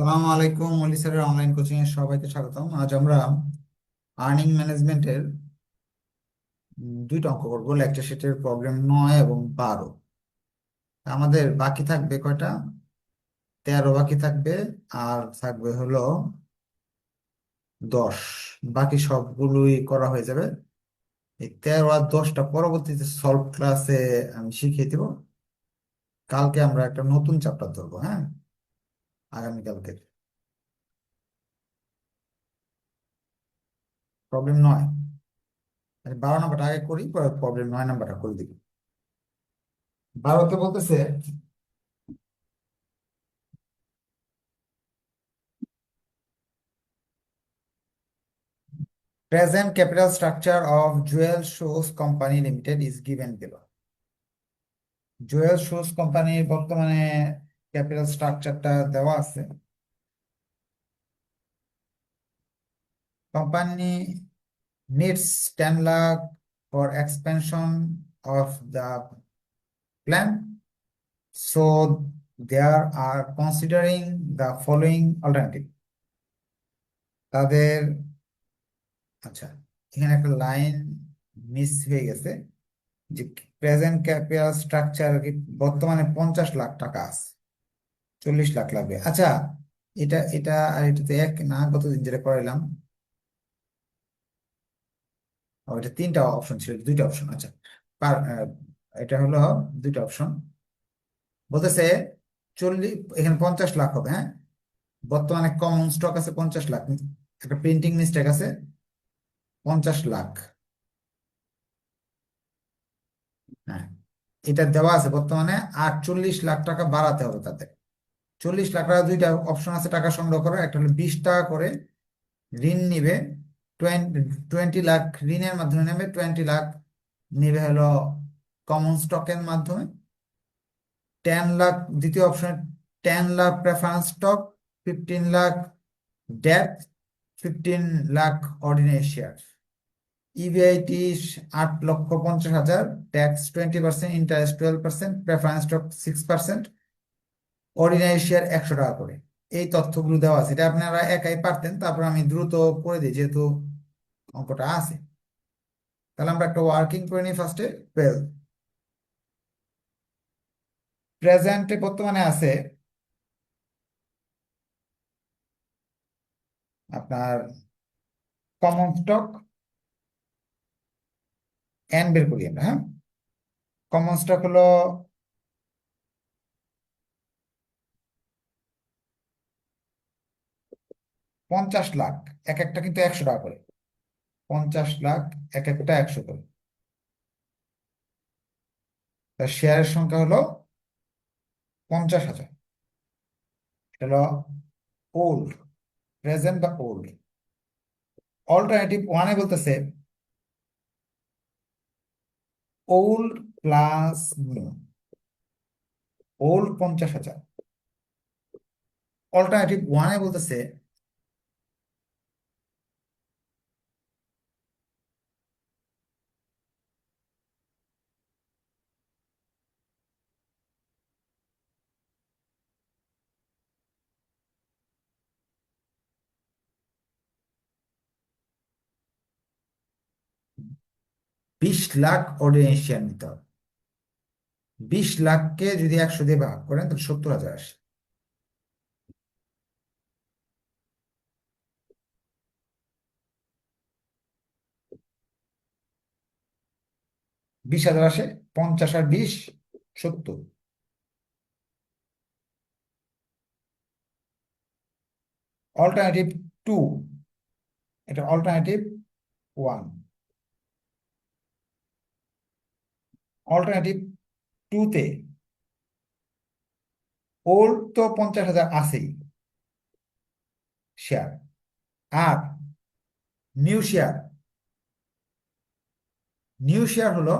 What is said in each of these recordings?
সালামু আলাইকুম মলি স্যারের অনলাইন কোচিং এর সবাইকে স্বাগতম। আজ আমরা আর্নিং ম্যানেজমেন্টের দুইটা অঙ্ক করব লেকচার শিটের প্রবলেম নয় এবং বারো। আমাদের বাকি থাকবে কয়টা? তেরো বাকি থাকবে, আর থাকবে হলো দশ। বাকি সবগুলোই করা হয়ে যাবে। এই তেরো আর দশটা পরবর্তীতে সলভ ক্লাসে আমি শিখিয়ে দেব। কালকে আমরা একটা নতুন চ্যাপ্টার ধরবো হ্যাঁ? আগামীকালকে প্রবলেম নয়। আচ্ছা, বারো নাম্বারটা আগে করি পরে প্রবলেম নয় নাম্বারটা করে দিবি। বারোতে বলতেছে present capital structure of Jewel Shoes Company Limited is given below. Jewel Shoes কোম্পানির বর্তমানে ক্যাপিটাল স্ট্রাকচারটা দেওয়া আছে company needs 10 lakh for expansion of the plant. So they are considering the following alternative. তাদের আচ্ছা এখানে একটা লাইন মিস হয়ে গেছে, যে প্রেজেন্ট ক্যাপিটাল স্ট্রাকচার বর্তমানে পঞ্চাশ লাখ টাকা আছে চল্লিশ লাখ লাগবে। আচ্ছা এটা এটা আর এটাতে এক না গতদিন যেটা করাইলাম? ও, এটা তিনটা অপশন ছিল, দুইটা অপশন আচ্ছা। পার এটা হলো দুইটা অপশন বলতেছে চল্লিশ এখানে পঞ্চাশ লাখ হবে হ্যাঁ? বর্তমানে কমন স্টক আছে পঞ্চাশ লাখ, একটা প্রিন্টিং মিস্টেক আছে পঞ্চাশ লাখ। হ্যাঁ এটা দেওয়া আছে বর্তমানে আটচল্লিশ লাখ টাকা বাড়াতে হবে তাদের। চল্লিশ লাখ টাকা দুইটা অপশন আছে টাকা সংগ্রহ করার। একটা হলো বিশ টাকা করে ঋণ নিবে টোয়েন্টি লাখ ঋণের মাধ্যমে নেবে টোয়েন্টি লাখ নিবে হলো কমন স্টকের মাধ্যমে। টেন লাখ, দ্বিতীয় option ten lakh preference stock fifteen lakh debt fifteen lakh ordinary share EBIT আট লক্ষ পঞ্চাশ হাজার tax twenty percent interest twelve percent preference stock six percent ordinary share একশো টাকা করে। এই তথ্যগুলো দেওয়া আছে। এটা আপনারা একাই পারতেন, তারপর আমি দ্রুত করে দিই, যেহেতু অঙ্কটা আছে। তাহলে আমরা একটা ওয়ার্কিং করে নিই ফার্স্টে ওয়েল প্রেজেন্টে বর্তমানে আছে আপনার কমন স্টক এন বের করি আমরা হ্যাঁ? কমন স্টক হলো পঞ্চাশ লাখ, এক একটা কিন্তু একশো টাকা করে। পঞ্চাশ লাখ, এক একটা একশো করে। তার শেয়ারের সংখ্যা হলো পঞ্চাশ হাজার। এটা হলো ওল্ড প্রেজেন্ট বা ওল্ড অল্টারনেটিভ ওয়ানে বলতেছে ওল্ড প্লাস নিউ ওল্ড পঞ্চাশ হাজার। অল্টারনেটিভ ওয়ানে বলতেছে বিশ লাখ অর্ডিনারি শেয়ার নিতে হবে। বিশ লাখকে যদি একশো দিয়ে ভাগ করেন, তাহলে সত্তর হাজার আসে। বিশ হাজার আসে, পঞ্চাশ আর বিশ, সত্তর। অল্টারনেটিভ টু এটা অল্টারনেটিভ ওয়ান অল্টারনেটিভ টুতে ওর তো পঞ্চাশ হাজার আছেই। শেয়ার আর নিউ শেয়ার নিউ শেয়ার হলো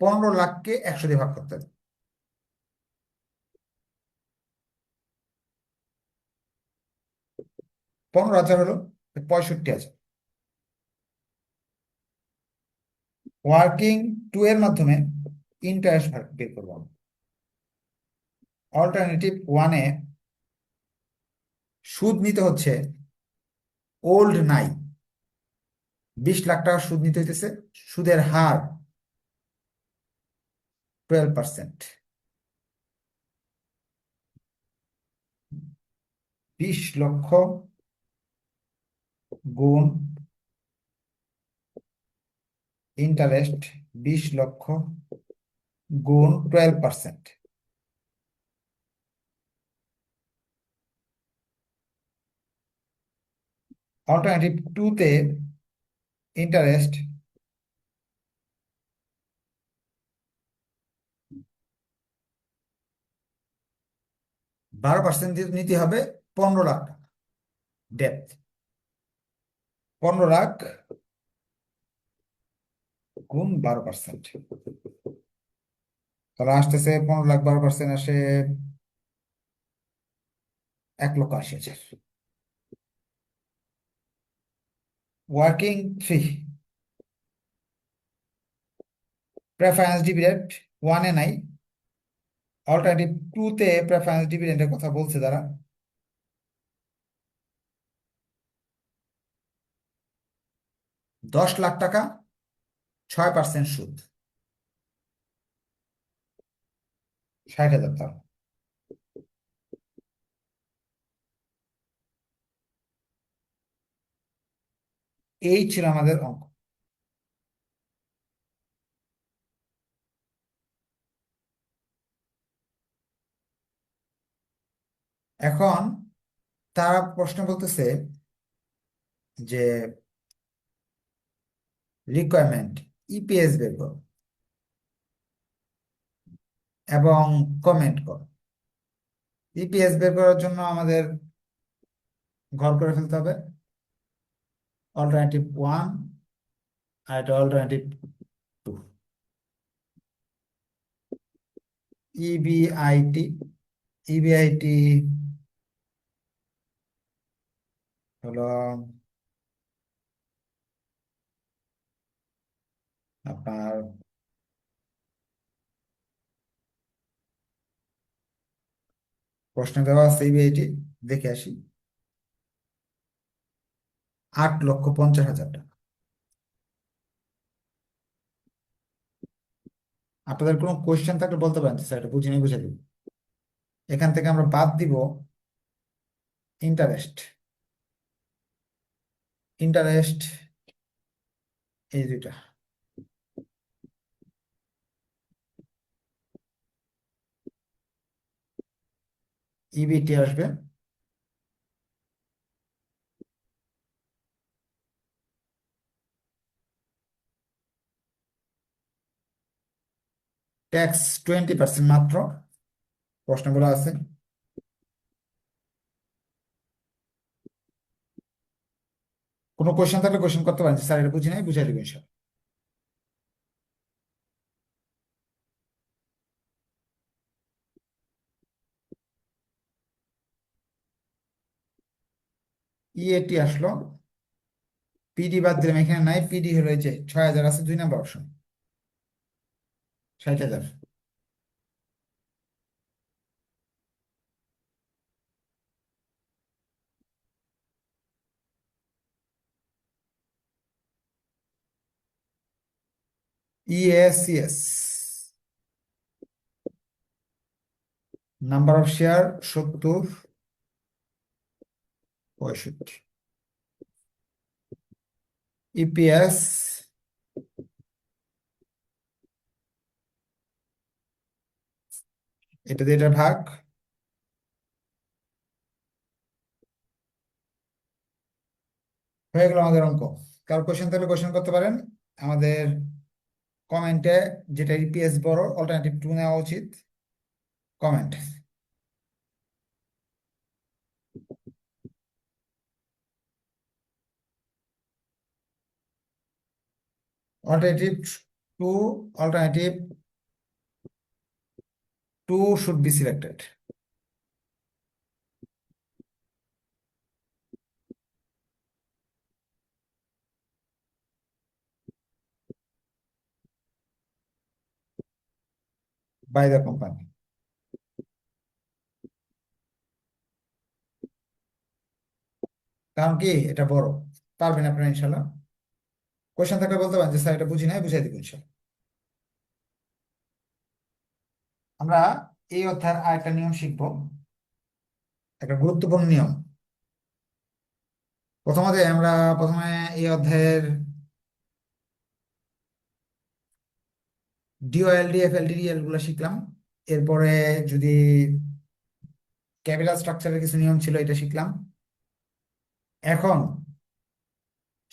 পনেরো লাখকে একশো দিয়ে ভাগ করতে হবে। পনেরো হাজার হলো পঁয়ষট্টি হাজার। ওয়ার্কিং টু এর মাধ্যমে ইন্টারেস্ট বের করব অল্টারনেটিভ ওয়ানে সুদ নিতে হচ্ছে ওল্ড নাই বিশ লাখ টাকা সুদ নিতে হইতেছে, সুদের হার টুয়েলভ পার্সেন্ট বিশ লক্ষ গুণ ইন্টারেস্ট বিশ লক্ষ গুণ টুয়েলভ পার্সেন্ট অল্টারনেটিভ টুতে ইন্টারেস্ট বারো পার্সেন্ট নিতে হবে, পনেরো লাখ টাকা। ডেপথ পনেরো লাখ গুণ বারো পার্সেন্ট তাহলে আসতেছে পনেরো লাখ বারো পার্সেন্ট আসে এক লক্ষ আশি হাজার। ওয়ার্কিং থ্রি প্রেফারেন্স ডিভিডেন্ড ওয়ানে নাই। অল্টারনেটিভ টুতে প্রেফারেন্স ডিভিডেন্ডের কথা বলছে তারা। দশ লাখ টাকা, ছয় পার্সেন্ট সুদ। ষাট হাজার টাকা। এই ছিল আমাদের অঙ্ক। এখন তারা প্রশ্ন বলতেছে যে রিকোয়ারমেন্ট ইপিএস বের করো এবং কমেন্ট করো ইপিএস বের করার জন্য আমাদের ঘর করে ফেলতে হবে। অল্টারনেটিভ ওয়ান আর এটা অল্টারনেটিভ টু ইবিআইটি ইবিআইটি হলো আপনার প্রশ্ন দেওয়া আছে ইবিআইটি দেখে আসি। আট লক্ষ পঞ্চাশ হাজার টাকা। আপনাদের কোনো কোয়েশ্চেন থাকলে বলতে পারেন স্যার এটা বুঝিয়ে বুঝে দিব এখান থেকে আমরা বাদ দিব ইন্টারেস্ট ইন্টারেস্ট এই দুইটা। ইবিটি আসবে? ট্যাক্স টোয়েন্টি পার্সেন্ট মাত্র। প্রশ্নগুলো আছে? কোনো কোয়েশ্চেন থাকলে কোয়েশ্চেন করতে পারেন। স্যার, এটা বুঝি নাই, বুঝাই দেবেন, স্যার। ইএটি আসলো। পিডি বাদ দিলাম, এখানে নাই। পিডি হলো যে ছয় হাজার আছে, দুই নাম্বার অপশন ষাট হাজার। ইএসিএস নাম্বার অফ শেয়ার সত্তর। পঁয়ষট্টি। ইপিএস এটা দিয়ে এটা ভাগ। হয়ে গেল আমাদের অঙ্ক। কার কোশ্চেন থাকলে কোশ্চেন করতে পারেন। আমাদের কমেন্টে যেটা ইপিএস বড় অল্টারনেটিভ টু নেওয়া উচিত। Comment alternative 2 alternative 2 should be selected by the company কারণ কি এটা বড় পারবেন আপনারা ইনশাল্লাহ কোয়েশ্চেন থাকলে বলতে পারেন যে, স্যার, এটা বুঝি নাই, বুঝাই দিব ইনশাল্লাহ আমরা এই অধ্যায়ের আরেকটা নিয়ম শিখব। একটা গুরুত্বপূর্ণ নিয়ম। প্রথমত আমরা প্রথমে এই অধ্যায়ের ডিওএলডি এফএলডিএলগুলো শিখলাম। এরপরে যদি ক্যাপিটাল স্ট্রাকচারের কিছু নিয়ম ছিল, এটা শিখলাম। এখন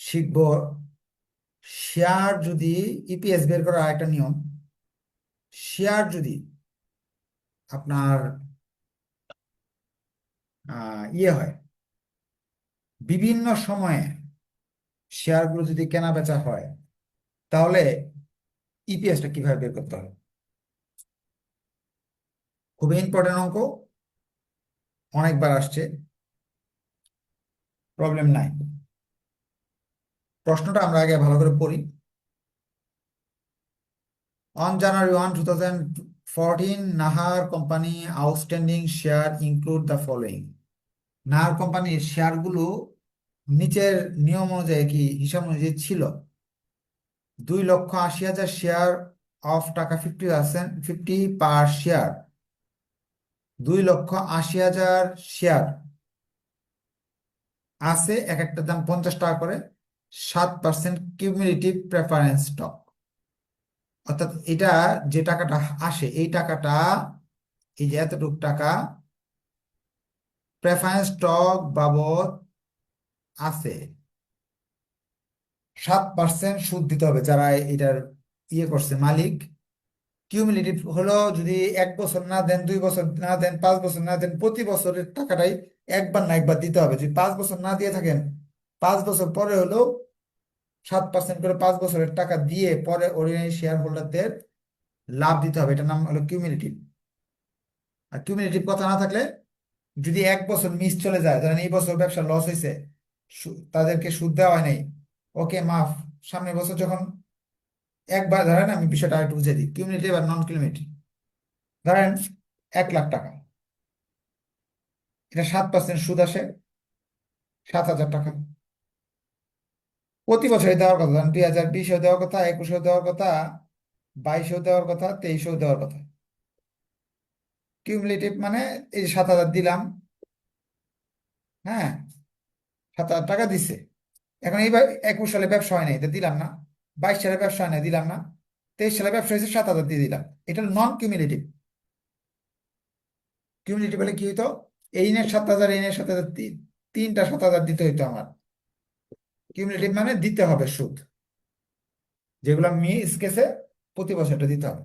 শিখব শেয়ার যদি ইপিএস বের করার একটা নিয়ম, শেয়ার যদি আপনার ইয়ে হয়, বিভিন্ন সময়ে শেয়ারগুলো যদি কেনা বেচা হয়, তাহলে ইপিএসটা কীভাবে বের করতে হবে? খুবই ইম্পর্টেন্ট অঙ্ক, অনেকবার আসছে প্রবলেম নাই। প্রশ্নটা আমরা আগে ভালো করে পড়ি। On January 1, 2014, Nahar Company outstanding share include the following. Nahar কোম্পানির শেয়ারগুলো নিচের নিয়ম অনুযায়ী কি হিসাব অনুযায়ী ছিল? দুই লক্ষ আশি হাজার শেয়ার অফ টাকা fifty percent fifty per share দুই লক্ষ আশি হাজার শেয়ার আছে এক একটা দাম পঞ্চাশ টাকা করে। সাত পার্সেন্ট কিউমুলেটিভ প্রেফারেন্স স্টক অর্থাৎ এটা যে টাকাটা আসে, এই টাকাটা, এই যে এতটুকু টাকা প্রেফারেন্স স্টক বাবদ আছে। সাত পার্সেন্ট সুদ দিতে হবে যারা এটার ইয়ে করছে, মালিক। কিউমুলেটিভ হলো যদি এক বছর না দেন, দুই বছর না দেন, পাঁচ বছর না দেন, প্রতি বছরের টাকাটাই একবার না একবার দিতে হবে। যদি পাঁচ বছর না দিয়ে থাকেন পাঁচ বছর পরে হলেও সাত পার্সেন্ট করে পাঁচ বছরের টাকা দিয়ে পরে অর্ডিনারি শেয়ার হোল্ডারদের লাভ দিতে হবে। এটার নাম হলো কিউমুলেটিভ আর কিউমুলেটিভ কথা না থাকলে যদি এক বছর মিস চলে যায়, ধরেন এই বছর ব্যবসা লস হয়েছে তাদেরকে সুদ দেওয়া হয় নাই ওকে মাফ। সামনের বছর যখন একবার, ধরেন আমি বিষয়টা একটু বুঝিয়ে দিই কিউমুলেটিভ আর নন কিউমুলেটিভ ধরেন এক লাখ টাকা। এটা সাত পার্সেন্ট সুদ আসে, সাত হাজার টাকা। প্রতি বছরে দেওয়ার কথা। দুই হাজার বিশেও দেওয়ার কথা, একুশেও দেওয়ার কথা, বাইশেও দেওয়ার কথা, তেইশেও দেওয়ার কথা। কিউমুলেটিভ মানে এই সাত হাজার দিলাম হ্যাঁ সাত হাজার টাকা দিছে। এখন এইবার একুশ সালে ব্যবসা হয় নাই, এটা দিলাম না। বাইশ সালে ব্যবসা হয় নাই, দিলাম না। তেইশ সালে ব্যবসা হয়েছে, সাত হাজার দিয়ে দিলাম। এটা নন কিউমুলেটিভ কিউমুলেটিভ বলে কি হইতো? এই ঋণের সাত হাজার, এই ঋণের সাত হাজার তিনটা সাত হাজার দিতে হইতো আমার। কিউমুলেটিভ মানে দিতে হবে সুদ। যেগুলো মিস গেছে, প্রতি বছর এটা দিতে হবে।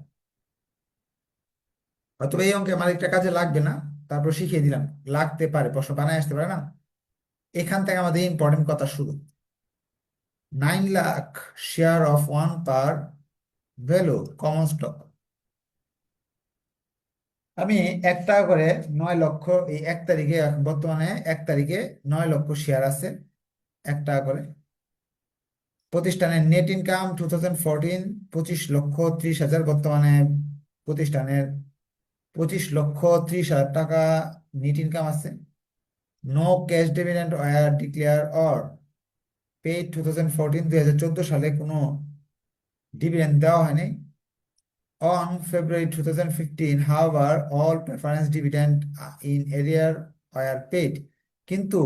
হয়তো এই অঙ্কে আমার একটা কাজে লাগবে না, তারপর শিখিয়ে দিলাম। লাগতে পারে, প্রশ্ন বানায় আসতে পারে না। এখান থেকে আমাদের ইম্পর্টেন্ট কথা শুরু। Nine lakh share of one par value common stock আমি এক টাকা করে নয় লক্ষ, এই এক তারিখে, বর্তমানে এক তারিখে নয় লক্ষ শেয়ার আছে। এক টাকা করে। প্রতিষ্ঠানের net income two thousand fourteen পঁচিশ লক্ষ ত্রিশ হাজার বর্তমানে প্রতিষ্ঠানের পঁচিশ লক্ষ ত্রিশ হাজার টাকা নেট ইনকাম আছে। No cash dividend were declared or paid two thousand fourteen দুই হাজার চোদ্দ সালে কোনো ডিভিডেন্ড দেওয়া হয়নি। On February 2015, however, all preference dividend uh, in arrear were paid. কিন্তু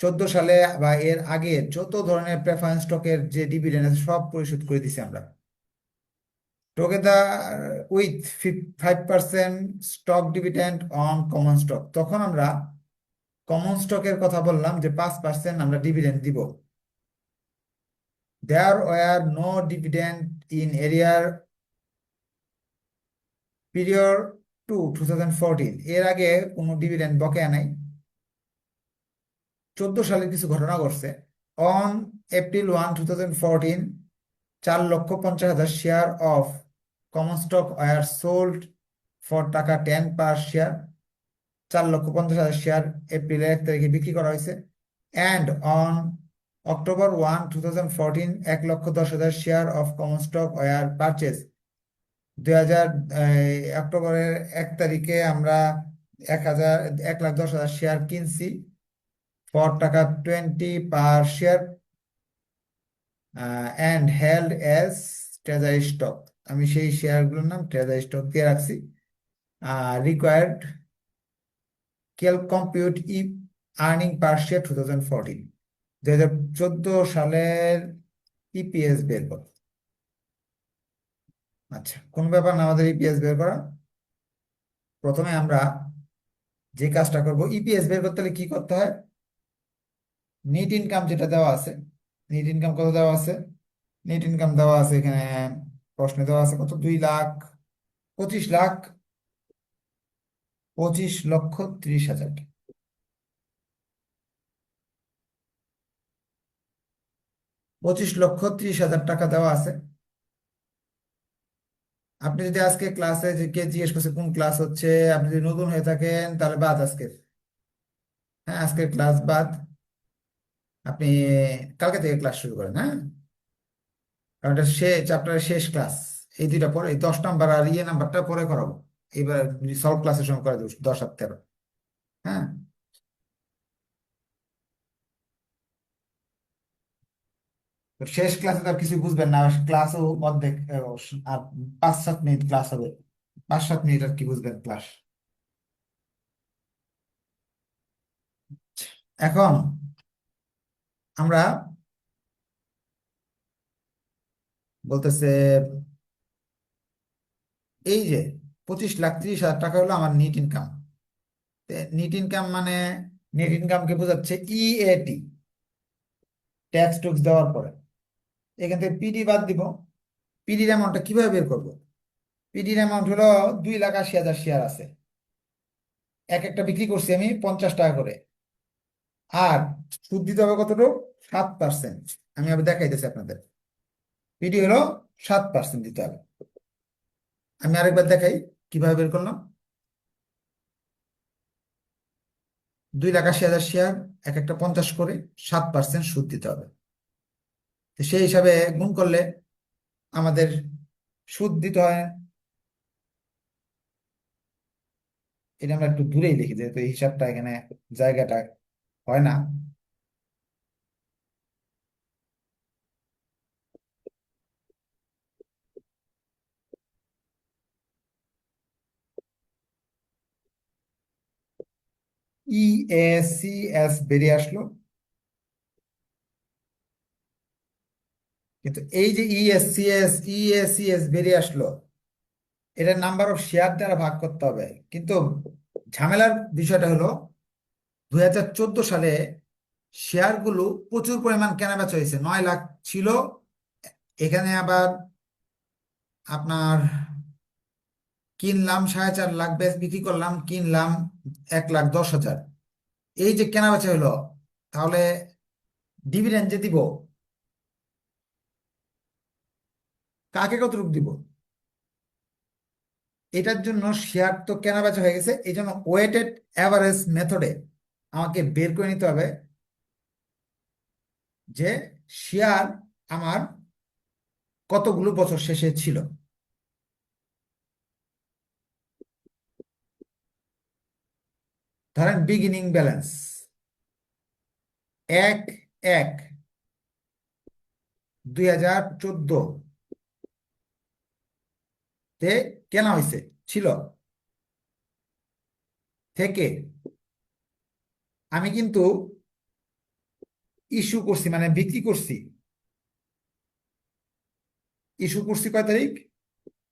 চোদ্দ সালে বা এর আগে যত ধরনের প্রেফারেন্স স্টকের যে ডিভিডেন্ড আছে সব পরিশোধ করে দিছি আমরা। Together with five percent stock dividend on common stock তখন আমরা কমন স্টকের কথা বললাম যে পাঁচ পার্সেন্ট আমরা ডিভিডেন্ড দিব। There were no dividend in arrear period to two thousand fourteen এর আগে কোনো ডিভিডেন্ড বকেয়া নাই। চোদ্দ সালে কিছু ঘটনা ঘটছে। On April one two thousand fourteen চার লক্ষ পঞ্চাশ হাজার share of common stock were sold for টাকা টেন পার শেয়ার চার লক্ষ পঞ্চাশ হাজার শেয়ার এপ্রিলের এক তারিখে বিক্রি করা হয়েছে। And on October one two thousand fourteen এক লক্ষ দশ হাজার share of common stock were purchase দুই হাজার অক্টোবরের এক তারিখে আমরা এক হাজার, এক লাখ দশ হাজার শেয়ার কিনছি। ফর টাকা twenty per share and held as treasury stock আমি সেই শেয়ারগুলোর নাম ট্রেজারি স্টক দিয়ে রাখছি। রিকোয়ার্ড কেল compute E earning per share two thousand fourteen দুই হাজার চোদ্দ সালের ইপিএস বের করো। আচ্ছা কোন ব্যাপার না, আমাদের ইপিএস বের করা। প্রথমে আমরা যে কাজটা করব ইপিএস বের করতে হলে কি করতে হয়? নেট ইনকাম যেটা দেওয়া আছে নেট ইনকাম কত দেওয়া আছে? নেট ইনকাম দেওয়া আছে এখানে, প্রশ্নে দেওয়া আছে কত? দুই লাখ, পঁচিশ লাখ, পঁচিশ লক্ষ ত্রিশ হাজার। পঁচিশ লক্ষ ত্রিশ হাজার টাকা দেওয়া আছে। আপনি যদি আজকে ক্লাসে যে কে জিজ্ঞেস করছে, কোন ক্লাস হচ্ছে, আপনি যদি নতুন হয়ে থাকেন, তাহলে বাদ আজকের। হ্যাঁ আজকের ক্লাস বাদ। আপনি কালকে থেকে ক্লাস শুরু করেন হ্যাঁ? কারণ এটা সে চ্যাপ্টারের শেষ ক্লাস এই দুইটা পরে এই দশ নাম্বার আর ইয়ে নাম্বারটা পরে করাবো। এবার সলভ ক্লাসের সময় করে দশ আর তেরো। হ্যাঁ? শেষ ক্লাসে তো কিছু বুঝবেন না। ক্লাসও অর্ধেক আর পাঁচ সাত মিনিট ক্লাস হবে। পাঁচ সাত মিনিট আর কি বুঝবেন ক্লাস এখন আমরা বলতেছে, এই যে পঁচিশ লাখ ত্রিশ হাজার টাকা হলো আমার নিট ইনকাম নিট ইনকাম মানে নেট ইনকামকে বোঝাচ্ছে ইএটি ট্যাক্স টুক্স দেওয়ার পরে। এখান থেকে পিডি বাদ দিব। পিডির অ্যামাউন্টটা কীভাবে বের করব? পিডির অ্যামাউন্ট হলো দুই লাখ আশি হাজার শেয়ার আছে। এক একটা বিক্রি করছি আমি পঞ্চাশ টাকা করে। আর সুদ দিতে হবে কতটুকু? সাত পার্সেন্ট আমি আবার দেখাইতেছি আপনাদের। পিডি হলো সাত পার্সেন্ট দিতে হবে। আমি আরেকবার দেখাই কীভাবে বের করলাম। দুই লাখ আশি হাজার শেয়ার এক একটা পঞ্চাশ করে সাত পার্সেন্ট সুদ দিতে হবে। তো সেই হিসাবে গুণ করলে আমাদের সুদ দিতে হয়। এটা আমরা একটু দূরেই লিখি, যেহেতু হিসাবটা এখানে জায়গাটা হয় না। ইএসিএস বেরিয়ে আসলো। কিন্তু এই যে ইএসসিএস ইএসিএস বেরিয়ে আসলো, এটার নাম্বার অফ শেয়ার দ্বারা ভাগ করতে হবে। কিন্তু ঝামেলার বিষয়টা হলো, দুই হাজার চোদ্দ সালে শেয়ারগুলো প্রচুর পরিমাণ কেনাবেচা হয়েছে, নয় লাখ ছিল। এখানে আবার আপনার কিনলাম সাড়ে চার লাখ, বেশ বিক্রি করলাম, কিনলাম এক লাখ দশ হাজার। এই যে কেনাবেচা হলো তাহলে ডিভিডেন্ড যে দিব, কাকে কতটুকু দিব? এটার জন্য শেয়ার তো কেনাবেচা হয়ে গেছে, এই জন্য ওয়েটেড অ্যাভারেজ মেথডে আমাকে বের করে নিতে হবে যে শেয়ার আমার কতগুলো বছর শেষে ছিল। ধরেন বিগিনিং ব্যালেন্স এক এক। দুই হাজার চোদ্দ। তে কেনা হয়েছে ছিল। থেকে। আমি কিন্তু ইস্যু করছি মানে বিক্রি করছি। ইস্যু করছি কয় তারিখ?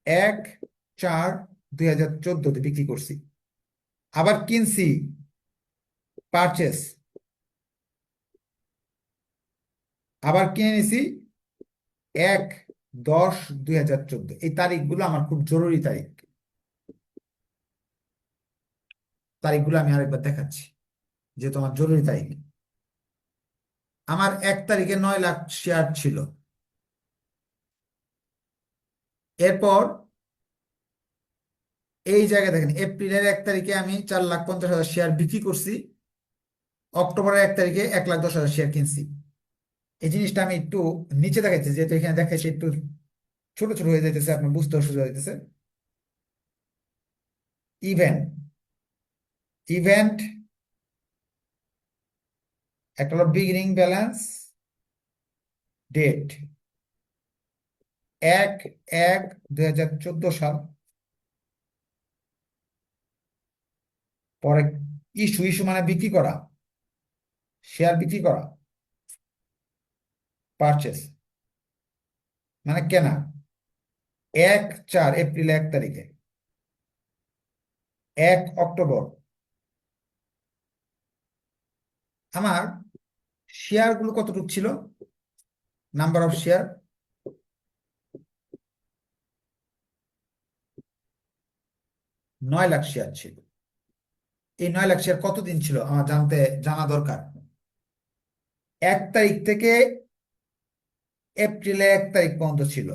এক, চার, দুই হাজার চোদ্দতে বিক্রি করছি। আবার কিনছি। পারচেস আবার কিনে নিছি এক দশ দুই হাজার চোদ্দ। এই তারিখগুলো আমার খুব জরুরি তারিখ। তারিখগুলো আমি আরেকবার দেখাচ্ছি যেহেতু আমার জরুরি তারিখ। আমার এক তারিখে নয় লাখ শেয়ার ছিল। এরপর এই জায়গায় দেখেন, এপ্রিলের এক তারিখে আমি চার লাখ পঞ্চাশ হাজার শেয়ার বিক্রি করছি। অক্টোবরের এক তারিখে এক লাখ দশ হাজার শেয়ার কিনছি। এই জিনিসটা আমি একটু নিচে দেখাচ্ছি যেহেতু এখানে দেখাচ্ছি একটু ছোট ছোট হয়ে যাইতেছে, আপনার বুঝতে অসুবিধা হইতেছে। ইভেন্ট ইভেন্ট একটা হলো বিগিনিং ব্যালেন্স ডেট এক এক দুই হাজার চোদ্দ সাল। পরে ইস্যু ইস্যু মানে বিক্রি করা। শেয়ার বিক্রি করা পারচেস মানে কেনা, এক চার এপ্রিল এক তারিখে, এক অক্টোবর। আমার শেয়ারগুলো কতটুকু ছিল? Number of share. নয় লাখ শেয়ার ছিল। এই নয় লাখ শেয়ার কতদিন ছিল? আমার জানতে, জানা দরকার। এক তারিখ থেকে এপ্রিলের এক তারিখ পর্যন্ত ছিল।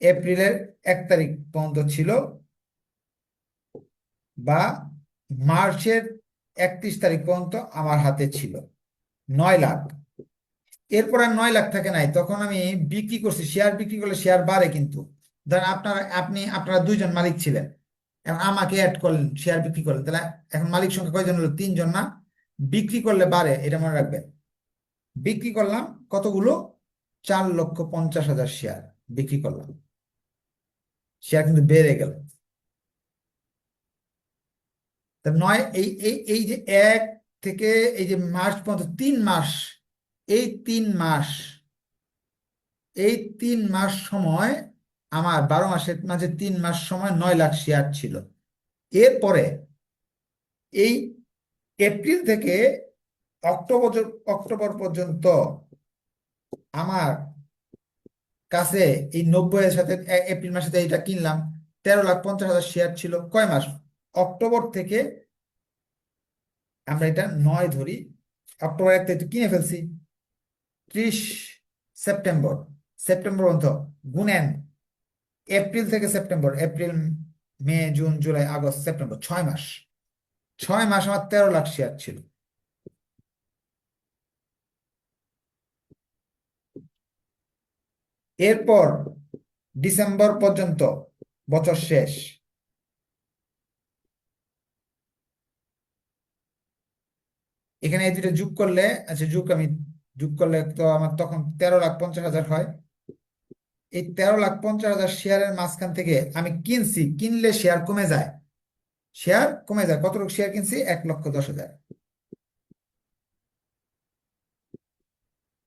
এপ্রিলের এক তারিখ পর্যন্ত ছিল বা মার্চের একত্রিশ তারিখ পর্যন্ত আমার হাতে ছিল। নয় লাখ। এরপর আর নয় লাখ থাকে নাই। তখন আমি বিক্রি করছি, শেয়ার বিক্রি করলে শেয়ার বাড়ে কিন্তু। ধরেন আপনারা, আপনি, আপনারা দুইজন মালিক ছিলেন। এখন আমাকে অ্যাড করলেন, শেয়ার বিক্রি করলেন। তাহলে এখন মালিক সংখ্যা কয়জন হলো? তিনজন না? বিক্রি করলে বাড়ে, এটা মনে রাখবেন। বিক্রি করলাম কতগুলো? চার লক্ষ পঞ্চাশ হাজার শেয়ার বিক্রি করলাম। শেয়ার কিন্তু বেড়ে গেল। নয়, এই এই এই যে এক থেকে এই যে মার্চ পর্যন্ত তিন মাস, এই তিন মাস, এই তিন মাস সময় আমার বারো মাসের মাঝে তিন মাস সময় নয় লাখ শেয়ার ছিল। এরপরে এই এপ্রিল থেকে অক্টোবর অক্টোবর পর্যন্ত আমার কাছে এই নব্বই এর সাথে এপ্রিল মাসে এইটা কিনলাম, তেরো লাখ পঞ্চাশ হাজার শেয়ার ছিল। কয় মাস? অক্টোবর থেকে আমরা এটা নয় ধরি। অক্টোবর এক তারিখ কিনে ফেলছি। ত্রিশ সেপ্টেম্বর। সেপ্টেম্বর পর্যন্ত। গুনেন এপ্রিল থেকে September. April, May, June, July, August, September. ছয় মাস। ছয় মাস আমার তেরো লাখ শেয়ার ছিল। এরপর ডিসেম্বর পর্যন্ত বছর শেষ। এখানে এই যোগ করলে আচ্ছা যোগ আমি, যোগ করলে তো আমার তখন তেরো লাখ পঞ্চাশ হাজার হয়। এই তেরো লাখ পঞ্চাশ হাজার শেয়ারের মাঝখান থেকে আমি কিনছি, কিনলে শেয়ার কমে যায়। শেয়ার কমে যায়। কতটুকু শেয়ার কিনছি? এক লক্ষ দশ হাজার।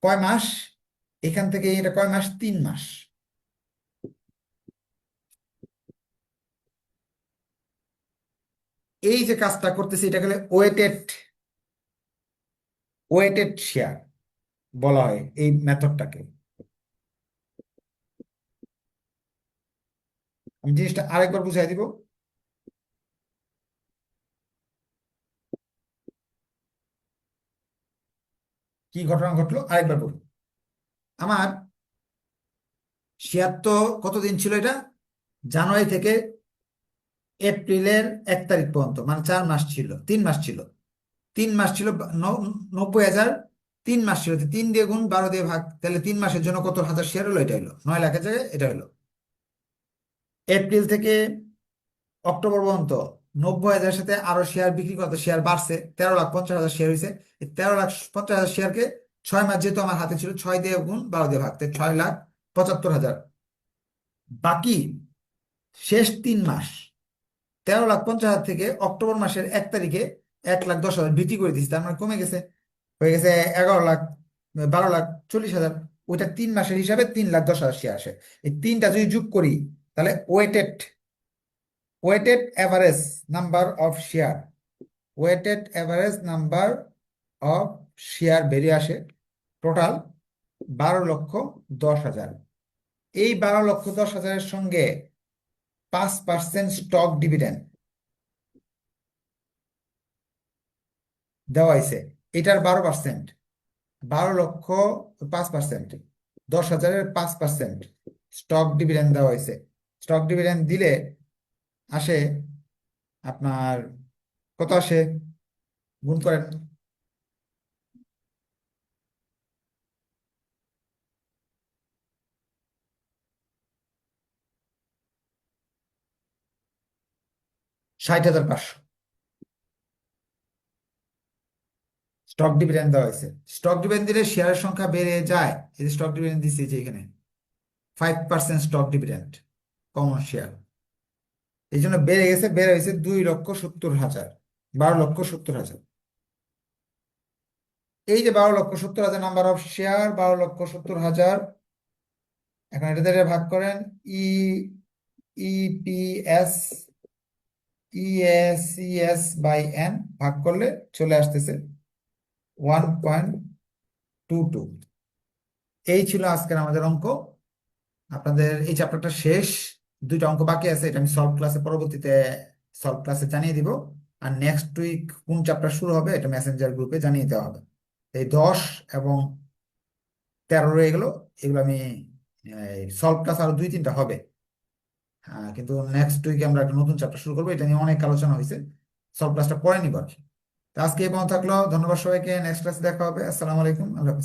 কয় মাস? এখান থেকে এটা কয় মাস? তিন মাস। এই যে কাজটা করতেছি এটা গেলে ওয়েটেড ওয়েটেড শেয়ার বলা হয় এই মেথডটাকে। আমি জিনিসটা আরেকবার বুঝাই দিব। কি ঘটনা ঘটলো? আরেকবার বলুন। আমার তো কতদিন ছিল এটা? জানুয়ারি থেকে এপ্রিলের এক তারিখ পর্যন্ত মানে চার মাস ছিল, তিন মাস ছিল। তিন মাস ছিল নব্বই হাজার, তিন মাস ছিল। তিন দিয়ে গুণ বারো দিয়ে ভাগ, তাহলে তিন মাসের জন্য কত হাজার শেয়ার হলো? এটা হলো। নয় লাখের জায়গায় এটা হলো। এপ্রিল থেকে অক্টোবর পর্যন্ত নব্বই হাজারের সাথে আরও শেয়ার বিক্রি করতে শেয়ার বাড়ছে। তেরো লাখ পঞ্চাশ হাজার শেয়ার হয়েছে। তেরো লাখ পঞ্চাশ হাজার শেয়ারকে ছয় মাস যেহেতু আমার হাতে ছিল, ছয় দিয়ে গুণ বারো দিয়ে ভাগ, তাই ছয় লাখ পঁচাত্তর হাজার। বাকি শেষ তিন মাস, তেরো লাখ পঞ্চাশ হাজার থেকে অক্টোবর মাসের এক তারিখে এক লাখ দশ হাজার বিক্রি করে দিয়েছি, তার মানে কমে গেছে। হয়ে গেছে এগারো লাখ, বারো লাখ চল্লিশ হাজার, ওইটা তিন মাসের হিসাবে তিন লাখ দশ হাজার শেয়ার আসে। এই তিনটা যদি যোগ করি, তাহলে weighted weighted average number of share weighted average number of share বেরিয়ে আসে টোটাল বারো লক্ষ দশ হাজার। এই বারো লক্ষ দশ হাজারের সঙ্গে পাঁচ পার্সেন্ট স্টক ডিভিডেন্ড দেওয়া হয়েছে। এটার বারো পার্সেন্ট বারো লক্ষ পাঁচ পার্সেন্ট দশ হাজারের পাঁচ পার্সেন্ট স্টক ডিভিডেন্ড দেওয়া হয়েছে। স্টক ডিভিডেন্ড দিলে আসে আপনার কত আসে? গুণ করেন। ষাট হাজার পাঁচশো। স্টক ডিভিডেন্ড দেওয়া হয়েছে। স্টক ডিভিডেন্ড দিলে শেয়ারের সংখ্যা বেড়ে যায়। এই যে স্টক ডিভিডেন্ড দিচ্ছে যে এখানে। Five percent stock dividend common share এই জন্য বেড়ে গেছে, বেড়ে হয়েছে দুই লক্ষ সত্তর হাজার, বারো লক্ষ সত্তর হাজার। এই যে বারো লক্ষ সত্তর হাজার নাম্বার অফ শেয়ার বারো লক্ষ সত্তর হাজার, এখন এটা ভাগ করেন ই ইপিএস ইএসইএস বাই এন ভাগ করলে চলে আসতেছে ওয়ান পয়েন্ট টু টু এই ছিল আজকের আমাদের অঙ্ক। আপনাদের এই চ্যাপ্টারটা শেষ। দুইটা অঙ্ক বাকি আছে, এটা আমি সলভ ক্লাসে পরবর্তীতে সলভ ক্লাসে জানিয়ে দিব। আর নেক্সট উইক কোন চ্যাপ্টার শুরু হবে, এটা মেসেঞ্জার গ্রুপে জানিয়ে দেওয়া হবে। এই দশ এবং তেরো রয়ে গেলো, এগুলো আমি সলভ ক্লাস আরও দুই তিনটা হবে। কিন্তু নেক্সট উইকে আমরা একটা নতুন চ্যাপ্টার শুরু করব, এটা নিয়ে অনেক আলোচনা হয়েছে। সব ক্লাসটা পরে নিব আর কি আজকে এই পর্যন্ত থাকল। ধন্যবাদ সবাইকে। নেক্সট ক্লাসে দেখা হবে। আসসালামু আলাইকুম। আল্লাহ